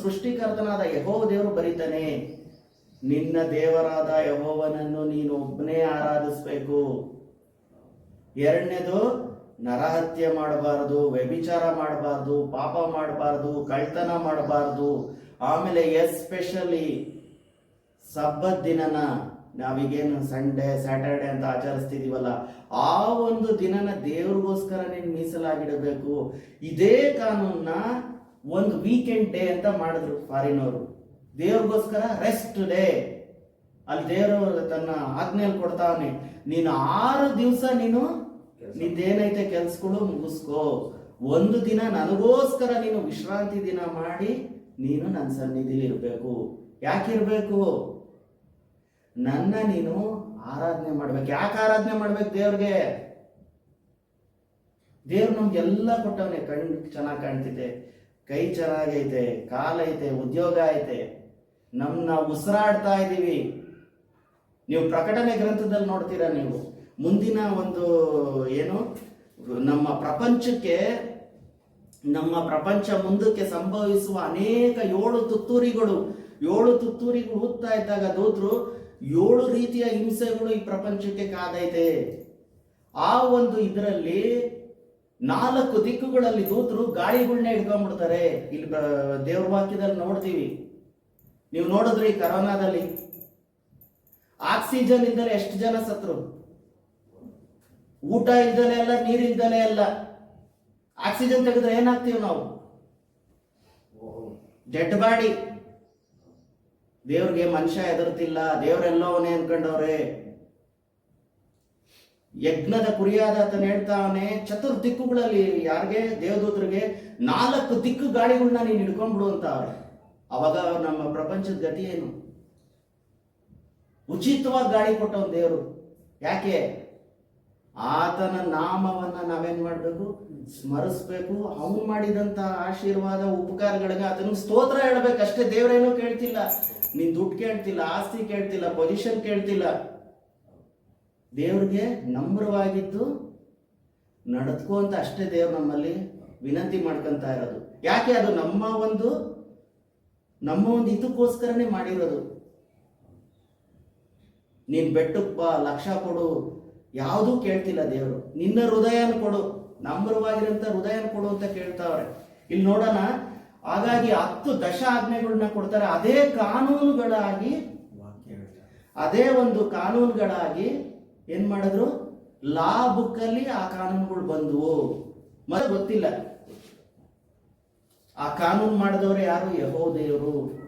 ಸೃಷ್ಟಿಕರ್ತನಾದ ಯಹೋವ ದೇವರು ಬರೀತಾನೆ, ನಿನ್ನ ದೇವರಾದ ಯಹೋವನನ್ನು ನೀನು ಒಬ್ಬನೇ ಆರಾಧಿಸಬೇಕು. ಎರಡನೇದು, ನರಹತ್ಯೆ ಮಾಡಬಾರದು, ವ್ಯಭಿಚಾರ ಮಾಡಬಾರ್ದು, ಪಾಪ ಮಾಡಬಾರ್ದು ಕಳ್ತನ ಮಾಡಬಾರ್ದು. ಆಮೇಲೆ ಎಸ್ಪೆಷಲಿ ಸಬ್ಬತ್ ದಿನನ ನಾವೀಗೇನು ಸಂಡೇ, ಸ್ಯಾಟರ್ಡೆ ಅಂತ ಆಚರಿಸ್ತಿದೀವಲ್ಲ, ಆ ಒಂದು ದಿನನ ದೇವ್ರಿಗೋಸ್ಕರ ನೀನು ಮೀಸಲಾಗಿಡಬೇಕು. ಇದೇ ಕಾನೂನ್ನ ಒಂದು ವೀಕೆಂಡ್ ಡೇ ಅಂತ ಮಾಡಿದ್ರು ಫಾರಿನವರು ದೇವ್ರಿಗೋಸ್ಕರ ರೆಸ್ಟ್ ಡೇ ಅಲ್ಲಿ ದೇವರು ತನ್ನ ಆಜ್ಞೆಯಲ್ಲಿ ಕೊಡ್ತಾವನೆ ನೀನು ಆರು ದಿವಸ ನೀನು ನಿಂದೇನೈತೆ ಕೆಲ್ಸಗಳು ಮುಗಿಸ್ಕೋ. ಒಂದು ದಿನ ನನಗೋಸ್ಕರ ನೀನು ವಿಶ್ರಾಂತಿ ದಿನ ಮಾಡಿ ನೀನು ನನ್ನ ಸನ್ನಿಧಿಲಿ ಇರಬೇಕು. ಯಾಕಿರ್ಬೇಕು? ನನ್ನ ನೀನು ಆರಾಧನೆ ಮಾಡ್ಬೇಕು. ಯಾಕೆ ಆರಾಧನೆ ಮಾಡ್ಬೇಕು ದೇವ್ರಿಗೆ? ದೇವ್ರು ನಮ್ಗೆಲ್ಲ ಕೊಟ್ಟವನೇ ಕಣ್ ಚೆನ್ನಾಗಿ ಕಾಣ್ತಿದೆ. ಕೈ ಚೆನ್ನಾಗೈತೆ ಕಾಲೈತೆ, ಉದ್ಯೋಗ ಐತೆ. ನಮ್ಮನ್ನ ಉಸಿರಾಡ್ತಾ ಇದ್ದೀವಿ ನೀವು ಪ್ರಕಟಣೆ ಗ್ರಂಥದಲ್ಲಿ ನೋಡ್ತೀರಾ ನೀವು? ಮುಂದಿನ ಒಂದು ಏನು? ನಮ್ಮ ಪ್ರಪಂಚಕ್ಕೆ, ನಮ್ಮ ಪ್ರಪಂಚ ಮುಂದಕ್ಕೆ ಸಂಭವಿಸುವ ಅನೇಕ ಏಳು ತುತ್ತೂರಿಗಳು ಏಳು ತುತ್ತೂರಿಗಳು ಊದ್ತಾ ಇದ್ದಾಗ ದೂತರು, ಏಳು ರೀತಿಯ ಹಿಂಸೆಗಳು ಈ ಪ್ರಪಂಚಕ್ಕೆ ಕಾದೈತೆ. ಆ ಒಂದು ಇದರಲ್ಲಿ ನಾಲ್ಕು ದಿಕ್ಕುಗಳಲ್ಲಿ ದೂತರು ಗಾಳಿಗಳನ್ನ ಹಿಡ್ಕೊಂಡ್ಬಿಡ್ತಾರೆ. ಇಲ್ಲಿ ದೇವ್ರ ವಾಕ್ಯದಲ್ಲಿ ನೋಡ್ತೀವಿ. ನೀವು ನೋಡಿದ್ರಿ ಕರೋನಾದಲ್ಲಿ ಆಕ್ಸಿಜನ್ ಇದ್ದರೆ ಎಷ್ಟು ಜನ ಸತ್ರು? ಊಟ ಇಲ್ದಲೇ ಅಲ್ಲ, ನೀರು ಇಲ್ದಲೆ ಅಲ್ಲ. ಆಕ್ಸಿಜನ್ ತೆಗೆದ್ರೆ ಏನಾಗ್ತೀವಿ ನಾವು? Dead body. ದೇವ್ರಿಗೆ ಮನುಷ್ಯ ಎದುರ್ತಿಲ್ಲ ದೇವ್ರೆಲ್ಲವನೇ ಅನ್ಕೊಂಡವ್ರೆ. ಯಜ್ಞದ ಕುರಿಯಾದ ಆತನ ಹೇಳ್ತಾನೆ ಚತುರ್ ದಿಕ್ಕುಗಳಲ್ಲಿ ಯಾರಿಗೆ? ದೇವದೂತರಿಗೆ, ನಾಲ್ಕು ದಿಕ್ಕು ಗಾಳಿಗಳನ್ನ ನೀನು ಹಿಡ್ಕೊಂಡ್ಬಿಡು ಅಂತ ಅವ್ರೆ. ಅವಾಗ ನಮ್ಮ ಪ್ರಪಂಚದ ಗತಿ ಏನು? ಉಚಿತವಾಗಿ ಗಾಳಿ ಕೊಟ್ಟವನು ದೇವರು. ಯಾಕೆ? ಆತನ ನಾಮವನ್ನ ನಾವೇನ್ ಮಾಡ್ಬೇಕು? ಸ್ಮರಿಸ್ಬೇಕು. ಅವನು ಮಾಡಿದಂತ ಆಶೀರ್ವಾದ, ಉಪಕಾರಗಳಿಗೆ ಆತನ ಸ್ತೋತ್ರ ಹೇಳ್ಬೇಕು ಅಷ್ಟೇ ದೇವರೇನೋ ಕೇಳ್ತಿಲ್ಲ. ನೀನ್ ದುಡ್ಡು ಕೇಳ್ತಿಲ್ಲ, ಆಸ್ತಿ ಕೇಳ್ತಿಲ್ಲ, ಪೊಸಿಷನ್ ಕೇಳ್ತಿಲ್ಲ. ದೇವ್ರಿಗೆ ನಮ್ರವಾಗಿದ್ದು ನಡೆದ್ಕೋಂತ ಅಷ್ಟೇ ದೇವ್ರು ನಮ್ಮಲ್ಲಿ ವಿನಂತಿ ಮಾಡ್ಕೊಂತ ಇರೋದು. ಯಾಕೆ ಅದು ನಮ್ಮ ಒಂದು ನಮ್ಮ ಒಂದು ಇದಕ್ಕೋಸ್ಕರನೇ ಮಾಡಿರೋದು. ನೀನ್ ಬೆಟ್ಟಕ್ಕೆ ಬಾ ಲಕ್ಷ ಕೊಡು ಯಾವುದೂ ಕೇಳ್ತಿಲ್ಲ ದೇವರು. ನಿನ್ನ ಹೃದಯನ ಕೊಡು ನಮ್ರವಾಗಿರಂತ ಹೃದಯನ ಕೊಡು ಅಂತ ಕೇಳ್ತಾವ್ರೆ. ಇಲ್ಲಿ ನೋಡೋಣ ಹಾಗಾಗಿ ಹತ್ತು ದಶ ಆಜ್ಞೆಗಳನ್ನ ಕೊಡ್ತಾರೆ. ಅದೇ ಕಾನೂನುಗಳಾಗಿ ಅದೇ ಒಂದು ಕಾನೂನುಗಳಾಗಿ ಏನ್ ಮಾಡಿದ್ರು? ಲಾ ಬುಕ್ ಅಲ್ಲಿ ಆ ಕಾನೂನುಗಳು ಬಂದವು. ಮತ್ತೆ ಗೊತ್ತಿಲ್ಲ. ಆ ಕಾನೂನು ಮಾಡಿದವರು ಯಾರು? ಯಹೋ ದೇವರು